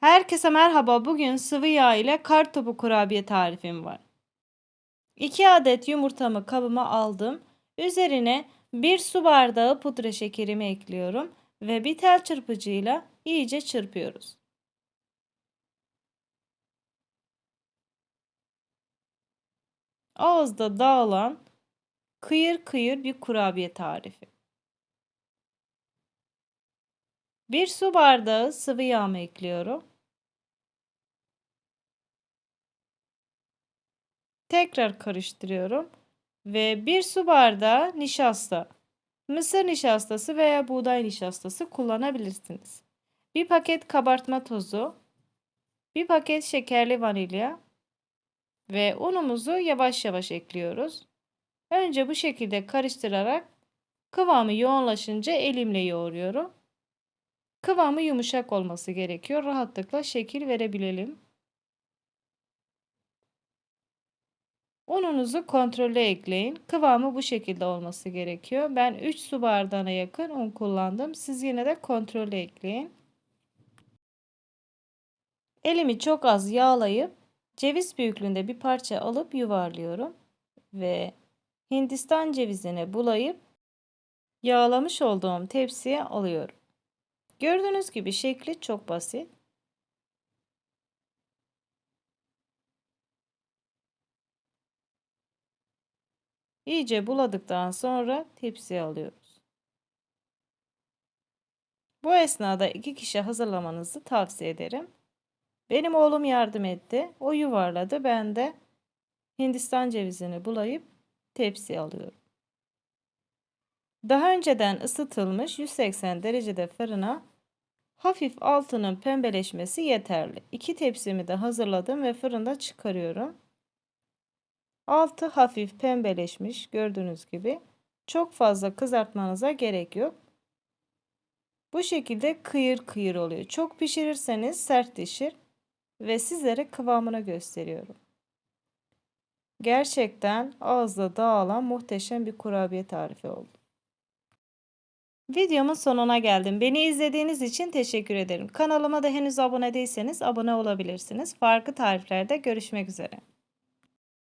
Herkese merhaba. Bugün sıvı yağ ile kar topu kurabiye tarifim var. 2 adet yumurtamı kabıma aldım. Üzerine 1 su bardağı pudra şekerimi ekliyorum ve bir tel çırpıcıyla iyice çırpıyoruz. Ağızda dağılan kıyır kıyır bir kurabiye tarifi. 1 su bardağı sıvı yağımı ekliyorum. Tekrar karıştırıyorum ve 1 su bardağı nişasta. Mısır nişastası veya buğday nişastası kullanabilirsiniz. 1 paket kabartma tozu, 1 paket şekerli vanilya ve unumuzu yavaş yavaş ekliyoruz. Önce bu şekilde karıştırarak kıvamı yoğunlaşınca elimle yoğuruyorum. Kıvamı yumuşak olması gerekiyor. Rahatlıkla şekil verebilelim. Ununuzu kontrole ekleyin. Kıvamı bu şekilde olması gerekiyor. Ben 3 su bardağına yakın un kullandım. Siz yine de kontrole ekleyin. Elimi çok az yağlayıp ceviz büyüklüğünde bir parça alıp yuvarlıyorum. Ve Hindistan cevizine bulayıp yağlamış olduğum tepsiye alıyorum. Gördüğünüz gibi şekli çok basit. İyice buladıktan sonra tepsiye alıyoruz. Bu esnada iki kişi hazırlamanızı tavsiye ederim. Benim oğlum yardım etti. O yuvarladı. Ben de Hindistan cevizini bulayıp tepsiye alıyorum. Daha önceden ısıtılmış 180 derecede fırına hafif altının pembeleşmesi yeterli. İki tepsimi de hazırladım ve fırında çıkarıyorum. Altı hafif pembeleşmiş gördüğünüz gibi. Çok fazla kızartmanıza gerek yok. Bu şekilde kıyır kıyır oluyor. Çok pişirirseniz sertleşir ve sizlere kıvamını gösteriyorum. Gerçekten ağızda dağılan muhteşem bir kurabiye tarifi oldu. Videomun sonuna geldim. Beni izlediğiniz için teşekkür ederim. Kanalıma da henüz abone değilseniz abone olabilirsiniz. Farklı tariflerde görüşmek üzere.